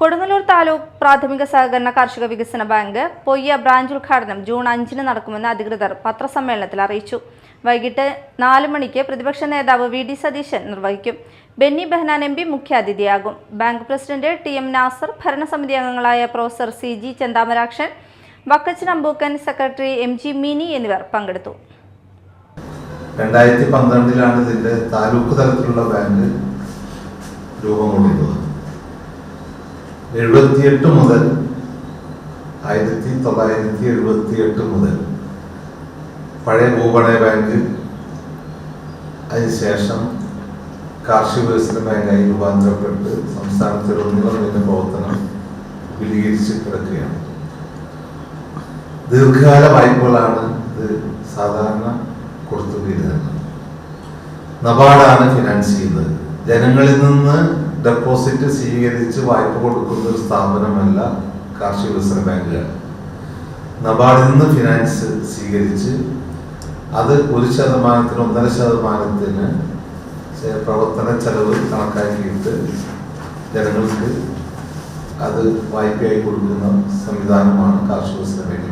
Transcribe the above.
കൊടുങ്ങല്ലൂർ താലൂക്ക് പ്രാഥമിക സഹകരണ കാർഷിക വികസന ബാങ്ക് പൊയ്യ ബ്രാഞ്ച് ഉദ്ഘാടനം ജൂൺ അഞ്ചിന് നടക്കുമെന്ന് അധികൃതർ പത്രസമ്മേളനത്തിൽ അറിയിച്ചു. വൈകിട്ട് നാല് മണിക്ക് പ്രതിപക്ഷ നേതാവ് വി ഡി സതീശൻ നിർവഹിക്കും. ബെന്നി ബെഹനാൻ എം പി മുഖ്യാതിഥിയാകും. Bank president T M Nasar ഭരണസമിതി അംഗങ്ങളായ professor C G Chanthamarakshan Vakkachan Ambookan secretary M G Mini എന്നിവർ പങ്കെടുത്തു. രണ്ടായിരത്തി പന്ത്രണ്ടിലാണ് ഇതിന്റെ താലൂക്ക് തലത്തിലുള്ള ബാങ്ക് രൂപം കൊള്ളുന്നത് എഴുപത്തിയെട്ട് മുതൽ ആയിരത്തി തൊള്ളായിരത്തി എഴുപത്തി എട്ട് മുതൽ പഴയ ഭൂപണയ ബാങ്ക് അതിനുശേഷം കാർഷിക വികസന ബാങ്കായി രൂപാന്തരപ്പെട്ട് സംസ്ഥാനത്തിലുടനീളം ഇതിന്റെ പ്രവർത്തനം വിപുലീകരിച്ച് കിടക്കുകയാണ്. ദീർഘകാല വായ്പകളാണ് ഇത് സാധാരണ കൊടുത്തുകൊണ്ടിരുന്നത് നബാർഡാണ് ഫിനാൻസ് ചെയ്യുന്നത്. ജനങ്ങളിൽ നിന്ന് ഡെപ്പോസിറ്റ് സ്വീകരിച്ച് വായ്പ കൊടുക്കുന്ന ഒരു സ്ഥാപനമല്ല കാർഷിക വികസന ബാങ്കുകൾ. നബാർഡിൽ നിന്ന് ഫിനാൻസ് സ്വീകരിച്ച് അത് ഒരു ശതമാനത്തിന് ഒന്നര ശതമാനത്തിന് പ്രവർത്തന ചെലവ് കണക്കാക്കിയിട്ട് ജനങ്ങൾക്ക് അത് വായ്പയായി കൊടുക്കുന്ന സംവിധാനമാണ് കാർഷിക വികസന ബാങ്കിലുള്ളത്